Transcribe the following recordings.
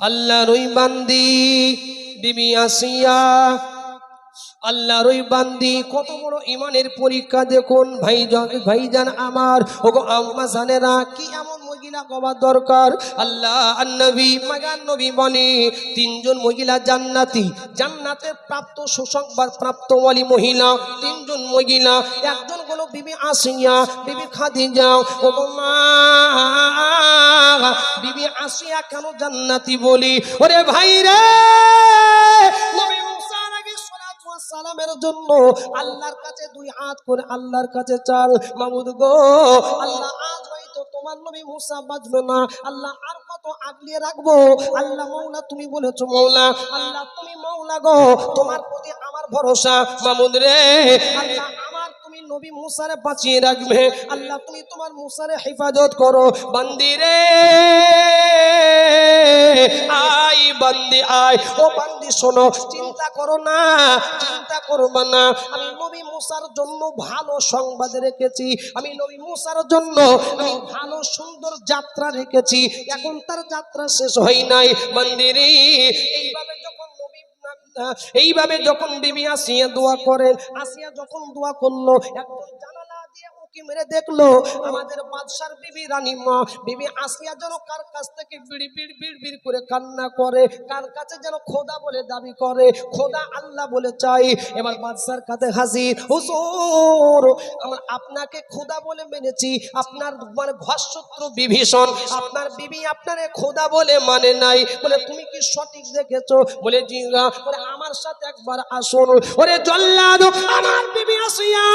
আল্লাহর ওই বান্দি বিবি আসিয়া, আল্লাহর ওই বান্দি, কত বড় ইমানের পরীক্ষা দেখুন ভাইজান ভাইজান আমার, ওগো আম্মা জানেরা কি এমন মহিলা দরকার। আল্লাহ তিনজন মহিলা জান্নাতি। জান্নাতের প্রাপ্ত প্রাপ্ত মহিলা, তিনজন মহিলা। একজন বিবি আসিয়া, বিবি মা, বিবি আসিয়া কেন জান্নাতি বলি? ওরে ভাই রে! সালামের জন্য আল্লাহর কাছে দুই হাত করে আল্লাহর কাছে চাল মামুদ গো, আল্লাহ তোমার নবী মুসা বাঁচবে না। আল্লাহ আর কত আগলিয়ে রাখব? আল্লাহ মৌলা, তুমি বলেছ মৌলা, আল্লাহ তুমি মৌলা গো, তোমার প্রতি আমার ভরসা। মামুন রে, আল্লাহ আমার নবী মুসারে বাঁচিয়ে রাখবে। আল্লাহ, তুমি তোমার মুসারে হেফাজত করো। বান্দিরে আই বান্দি, আয়। ও বান্দি, শোনো, চিন্তা করো না, চিন্তা করবা না। আমি নবী মুসার জন্য ভালো সংবাদ রেখেছি। আমি নবী মুসার জন্য আমি ভালো সুন্দর যাত্রা রেখেছি। এখন তার যাত্রা শেষ হয় নাই। বান্দিরে, এইভাবে এইভাবে যখন বিবি আসিয়া দোয়া করেন, আসিয়া যখন দোয়া করল একজন জানালা দিয়ে উকি মেরে দেখল, আমাদের বাদশার বিবি রানী মা বিবি আসিয়া যেন কার কাছ থেকে বিড়ি, বিড় করে কান্না করে, কার কাছে যেন খোদা বলে দাবি করে, খোদা আল্লাহ বলে চাই। এবার বাদশার কাছে হাজির, হুজুর, আমার আপনাকে খোদা বলে মেনেছি, আপনার মানে ভস্যত্র বিভীষণ, আপনার বিবি আপনারে খোদা বলে মানে নাই। বলে, তুমি কি সঠিক দেখেছ। বলে, জি ওরে আমার সাথে একবার আসুন ওরে জল্লাদ, আমার বিবি আসিয়া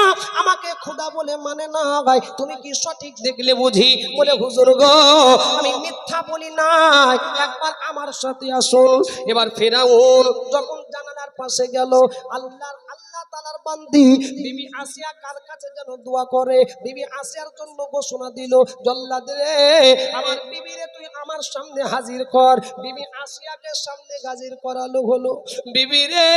আমাকে খোদা বলে মানে না ভাই, তুমি কি সঠিক দেখলে বুঝি? বলে, হুজুর গো, আমি মিথ্যা বলি নাই, একবার আমার সাথে আসুন। এবার ফেরাউন যখন জানালার পাশে গেল, আল্লাহর বান্দি বিবি আসিয়া কার কাছে যেন দোয়া করে? বিবি আসিয়ার জন্য ঘোষণা দিল জল্লাদ রে, আমার তুই আমার সামনে হাজির কর। বিবি আসিয়াকে সামনে হাজির করালো হলো, বিবি রে,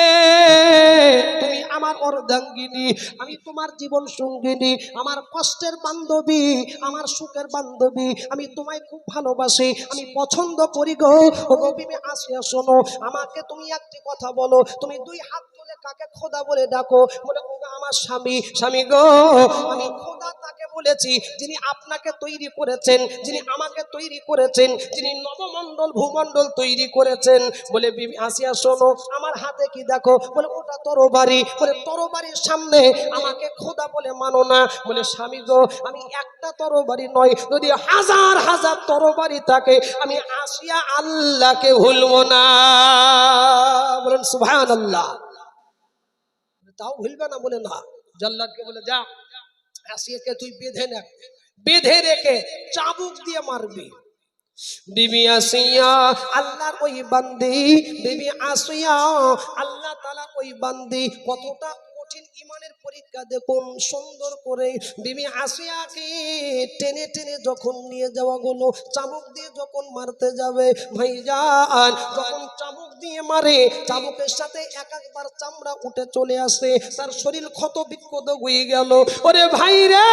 তুমি আমার অর্ধাঙ্গিনী, আমি তোমার জীবন সঙ্গিনী, আমার কষ্টের বান্ধবী, আমার সুখের বান্ধবী, আমি তোমায় খুব ভালোবাসি, আমি পছন্দ করি গো। বিবি আসিয়া শোনো, আমাকে তুমি একটি কথা বলো, তুমি দুই হাত তুলে কাকে খোদা বলে ডাকো? বলে আমার স্বামী স্বামী গো, আমি খোদা তাকে বলেছি, যিনি আপনাকে তৈরি করেছেন, যিনি আমাকে তৈরি করেছেন, যিনি নবমণ্ডল, ভূমণ্ডল তৈরি করেছেন। বলে, বিবি, আসিয়া শোনো, আমার হাতে কি দেখো? বলে, ওটা তরবারি। বলে, তরবারির সামনে আমাকে খোদা বলে মানো না। বলে, স্বামী গো, আমি একটা তরবারি নয়, যদি হাজার হাজার তরবারি থাকে, আমি আসিয়া আল্লাহকে ভুলব না। বলেন সুভান আল্লাহ তাও ভুলবে না বলে না। জল্লাদকে বলে, যা আসিয়াকে তুই বেঁধে নে। বেঁধে রেখে চাবুক দিয়ে মারবি। বিবি আসিয়া আল্লাহর ওই বান্দি, বিবি আসিয়া আল্লাহ তালার ওই বান্দি কতটা কঠিন ইমানের পরীক্ষা দেখুন, সুন্দর করে বিবি আসিয়াকে টেনে টেনে যখন নিয়ে যাওয়া গেলো, চাবুক দিয়ে যখন মারতে যাবে, ভাইজান, যখন চাবুক দিয়ে মারে, চাবুকের সাথে এক একবার চামড়া উঠে চলে আসে, তার শরীর ক্ষত বিক্ষত হয়ে গেল। ওরে ভাই রে!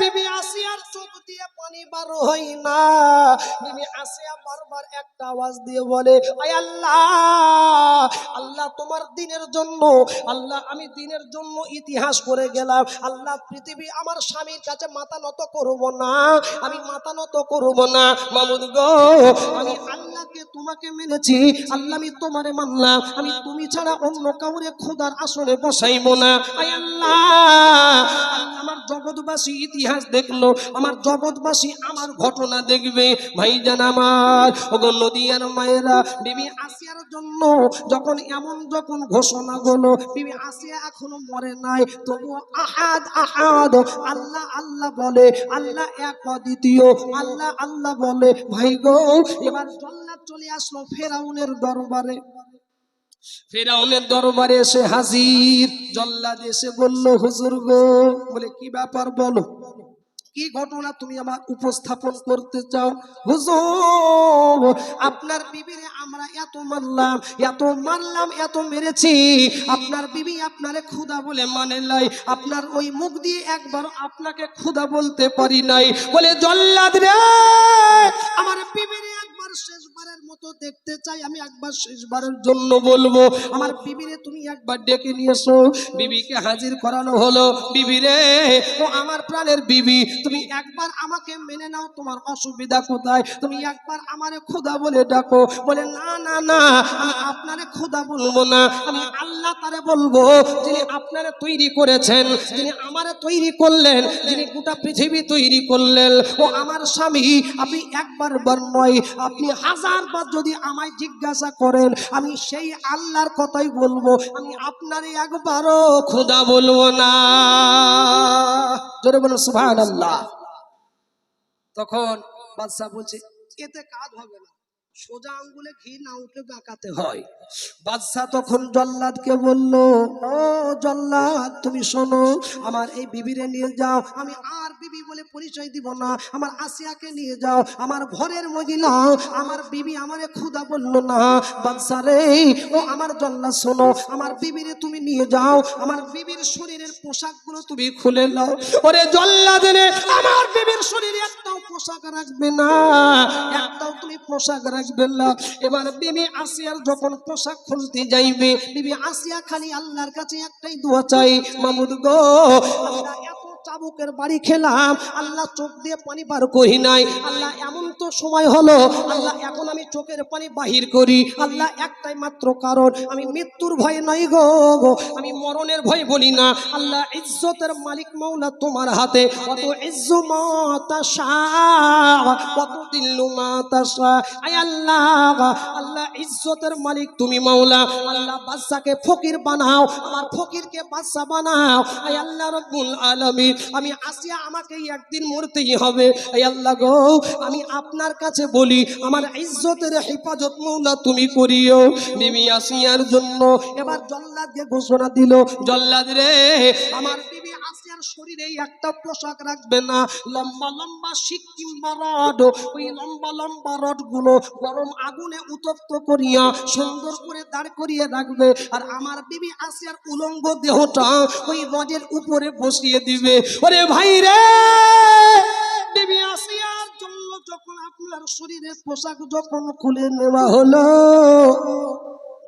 বিবি আসিয়ার চোখ দিয়ে পানি বার হয় না। বিবি আসিয়া বারবার একটা আওয়াজ দিয়ে বলে, আয় আল্লাহ আল্লাহ তোমার দিনের জন্য আল্লাহ, আমি দিনের জন্য ইতিহাস করে গেলাম। আল্লাহ, পৃথিবী আমার স্বামীর কাছে মাথা নত করব না। আমি মাথা নত করব না। মামুদ গো, আমি আল্লাহকে তোমাকে মেনেছি। আল্লাহ, আমি তোমারে মানলাম। আমি তুমি ছাড়া অন্য কাউরে খোদার আসনে বসাইব না। আমার জগৎবাসী ইতিহাস দেখল। আমার জগৎবাসী আমার ঘটনা দেখবে। ভাইজান আমার, ওগো নদিয়ার মায়েরা, বিবি আসিয়ার জন্য যখন এমন যখন ঘোষণা গলো বিবি আসিয়া এখনও মরে নাই। তবু আহাদ আহাদ। আল্লাহ আল্লাহ বলে, আল্লাহ এক দ্বিতীয় আল্লাহ আল্লাহ বলে, ভাই গো, এবার জল্লাদ চলে আসলো ফেরাউনের দরবারে। ফেরাউনের দরবারে এসে হাজির। জল্লাদ এসে বলল, হুজুর গো। বলে, কি ব্যাপার বলো? কি ঘটনা তুমি আমার উপস্থাপন করতে চাও? হুজুর, আপনার বিবিরে আমরা এত মানলাম এত মানলাম, এত মেরেছি। আপনার বিবি আপনারে ক্ষুদা বলে মানে নাই। আপনার ওই মুখ দিয়ে একবার আপনাকে ক্ষুদা বলতে পারি নাই। বলে, জল্লাদ রে, আমার বিবিরে একবার শেষবারের মতো দেখতে চাই, আমি একবার শেষবারের জন্য বলব, আমার বিবিরে তুমি একবার ডেকে নিয়ে এসো বিবিকে হাজির করানো হলো, বিবিরে, ও আমার প্রাণের বিবি, তুমি একবার আমাকে মেনে নাও, তোমার অসুবিধা কোথায়? তুমি একবার আমারে খোদা বলে ডাকো, বলে, না না না, আমি আপনারে খোদা বলব না, আমি আল্লাহ তারে বলব, যিনি আপনারে তৈরি করেছেন, যিনি আমারে তৈরি করলেন, যিনি গোটা পৃথিবী তৈরি করলেন, ও আমার স্বামী, আপনি একবার বার নয় আপনি হাজার বার যদি আমায় জিজ্ঞাসা করেন, আমি সেই আল্লাহর কথাই বলব। আমি আপনারে একবারও খোদা বলব না। জোরে বলুন, সুবহানাল্লাহ। তখন বাদশাহ বলছে, এতে কাজ হবে না। সোজা আঙ্গুলে ঘি না উঠে বাঁকাতে হয়। বাদশাহ তখন জল্লাদকে বলল, ও জল্লাদ, তুমি শোনো, আমার এই বিবিরে নিয়ে যাও। আমি আর বিবি বলে পরিচয় দিব না। আমার আসিয়াকে নিয়ে যাও, আমার ঘরের মহিলা, আমার বিবি আমারে ক্ষুদা বলল না। বাদশাহ রে ও আমার জল্লাদ শোনো, আমার বিবিরে তুমি নিয়ে যাও, আমার বিবির শরীরের পোশাকগুলো তুমি খুলে নাও। ওরে জল্লাদ রে আমার বিবির শরীরে একটাও পোশাক রাখবে না, একটাও তুমি পোশাক রাখবে না। এবার বিবি আসিয়ার যখন পোশাক খুলতে যাইবে, বিবি আসিয়া খালি আল্লাহর কাছে একটাই দোয়া চাই, মামুদ গো চাবুকের বাড়ি খেলাম। আল্লাহ চোখ দিয়ে পানি পার করি নাই। আল্লাহ, এমন তো সময় হলো। আল্লাহ, এখন আমি চোখের পানি বাহির করি। আল্লাহ, একটাই মাত্র কারণ, আমি মৃত্যুর ভয় নই গো। আমি মরণের ভয় বলি না। আল্লাহ, ইজ্জতের মালিক মৌলা তোমার হাতে। আয় আল্লাহ আল্লাহ, ইজ্জতের মালিক তুমি মাওলা। আল্লাহ, বাদশাকে ফকির বানাও। আমার ফকিরকে বাদশা বানাও। আয় আল্লাহ, রব্বুল আলামিন। আমি আসিয়া আমাকে একদিন মরতেই হবে। আল্লাহ গো, আমি আপনার কাছে বলি, আমার ইজ্জতের হেফাজত মৌলা তুমি করিও। বিবি আসিয়ার জন্য এবার জল্লাদ ঘোষণা দিল, জল্লাদ রে, আমার শরীরে একটা পোশাক রাখবে না। লম্বা লম্বা সিকিম বা রড, ওই লম্বা লম্বা রডগুলো গরম আগুনে উতপ্ত করিয়া সুন্দর করে দাঁড় করিয়ে রাখবে। আর আমার বিবি আসিয়ার উলঙ্গ দেহটা ওই রডের উপরে বসিয়ে দিবে। ওরে ভাই রে! বিবি আসিয়ার জন্য যখন আপনার শরীরের পোশাক যখন খুলে নেওয়া হলো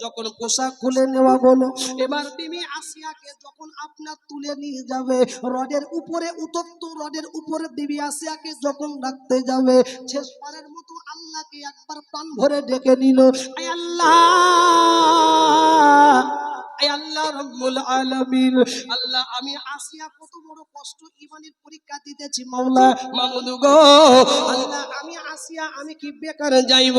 যখন পোশাক খুলে নেওয়া হলো, এবার বিবি আসিয়াকে যখন আপনার তুলে নিয়ে যাবে, রডের উপরে উতপ্ত রডের উপরে বিবি আসিয়াকে যখন রাখতে যাবে শেষবারের মতো আল্লাহকে একবার প্রাণ ভরে ডেকে নিল। আল্লাহ! আমি কি বেকার যাইব?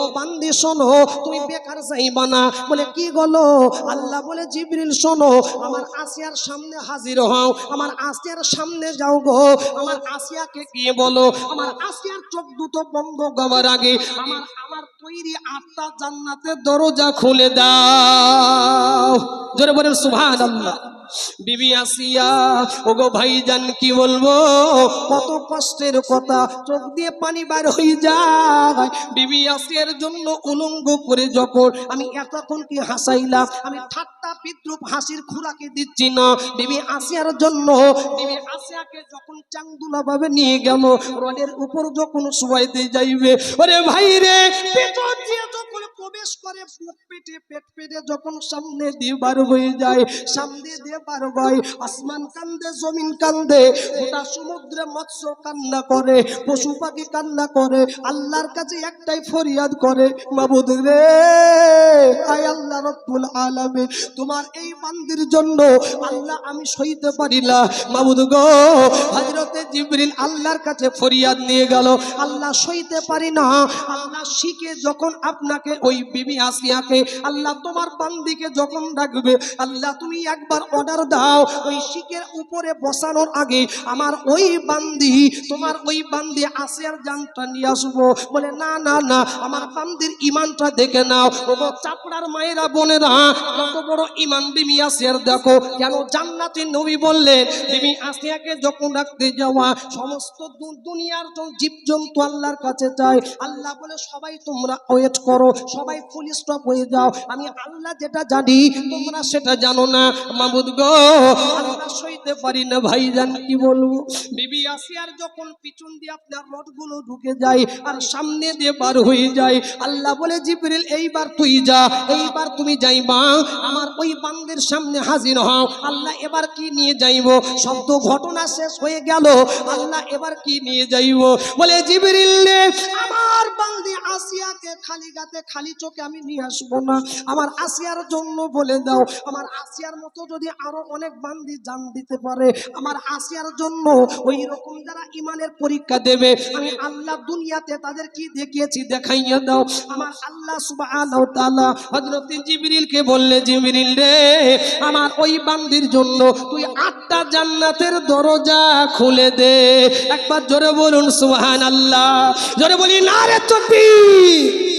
ও বান্দি, শোনো, তুমি বেকার যাইবা না। বলে, কি গলো আল্লাহ বলে, জিবরিল, শোনো, আমার আসিয়ার সামনে হাজির হও, আমার আসিয়ার সামনে যাও গো, আমার আসিয়াকে কি বলো? আমার আসিয়ার চোখ দুটো বন্ধ গাওয়ার আগে আমার আমার তৈরি আত্মা জান্নাতের দরজা খুলে দাও। জোরে বলেন, সুবহানাল্লাহ। বিবি আসিয়া, ওগো ভাইজান, কি বলব? কত কষ্টের কথা। চোখ দিয়ে পানি বার হয়ে যায়। বিবি আসিয়ার জন্য উলঙ্গ করে যখন আমি এতক্ষণ কি হাসাইলাম? আমি ঠাট্টা বিদ্রুপ হাসির খুরাকে দিচ্ছি না। বিবি আসিয়ার জন্য, বিবি আসিয়াকে যখন চাংদুলা ভাবে নিয়ে গেল, রডের উপর যখন শুয়াইতে যাইবে, ওরে ভাই রে দিয়ে যখন প্রবেশ করে বুক পেটে পেট পেটে যখন সামনে দিয়ে বার হয়ে যায়, সামনে দিয়ে বার হয়, আসমান কান্দে, জমিন কান্দে, গোটা সমুদ্রে মৎস্য কান্না করে, পশু পাখি কান্না করে, আল্লাহর কাছে একটাই ফরিয়াদ করে, মাবুদ রে, আয় আল্লাহ রব্বুল আলামিন, তোমার এই বান্দির জন্য আল্লাহ আমি সইতে পারি না। মাবুদ গো, হযরতে জিবরিল আল্লাহর কাছে ফরিয়াদ নিয়ে গেল, আল্লাহ সইতে পারি না, আল্লাহ শিখে যখন আপনাকে ওই বিবি আসিয়াকে, আল্লাহ তোমার বান্দিকে যখন ডাকবে, আল্লাহ তুমি একবার অর্ডার দাও ওই শিখের উপরে বসানোর আগে, আমার ওই বান্দি, তোমার ওই বান্দি আসিয়ার জানটা নিয়ে আসব। বলে, না না না, আমার বান্দির ইমানটা দেখে নাও। চাপড়ার মায়েরা, বোনেরা, কত বড় ইমান বিবি আসিয়ার দেখো। কেন জান্নাতি নবী বললেন বিবি আসিয়াকে যখন রাখতে যাওয়া, সমস্ত দুনিয়ার জীব জন্তু আল্লাহর কাছে চায় আল্লাহ বলে, সবাই তোমরা ওয়েট করো সবাই ফুল স্টপ হয়ে যাও। আমি আল্লাহ যেটা জানি, তোমরা সেটা জানো না। মাবুদ গো সইতে পারি না ভাইজান, কি বলব? বিবি আসিয়ার যখন পিছন দিয়ে আপনার রডগুলো ঢুকে যায় আর সামনে দিয়ে বার হয়ে যায়, আল্লাহ বলে, জিবরিল, এইবার তুই যা, এইবার তুমি যাইবা। আমার ওই বান্দের সামনে হাজির হও। আল্লাহ এবার কি নিয়ে যাইব? শব্দ ঘটনা শেষ হয়ে গেল। আল্লাহ এবার কি নিয়ে যাইব? বলে, জিবরিল আমার বান্দি আসিয়াকে খালি গাতে খালি চোখে আমি নিয়ে আসব না। আমার আসিয়ার জন্য বলে দাও। আমার আসিয়ার মতো যদি আরও অনেক বান্দি জান দিতে পারে, আমার আসিয়ার জন্য ওই রকম যারা ইমানের পরীক্ষা দেবে, আমি আল্লাহ দুনিয়াতে তাদের কি দেখিয়েছি দেখাইয়া দাও। আমার আল্লাহ তাআলা হযরত জিবরিলকে বললে, জিবরিল রে, আমার ওই বান্দির জন্য তুই আটটা জান্নাতের দরজা খুলে দে। একবার জোরে বলুন সুহান আল্লাহ জোরে বলি না রে তাকবীর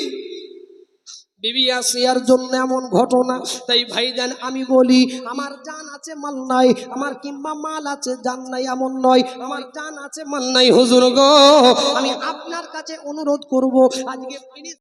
বিবি আসিয়ার জন্য এমন ঘটনা। তাই ভাইজান আমি বলি, আমার জান আছে মাল নাই, আমার কিংবা মাল আছে জান নাই এমন নয়, আমার জান আছে মাল নাই। হুজুর গো, আমি আপনার কাছে অনুরোধ করব, আজকে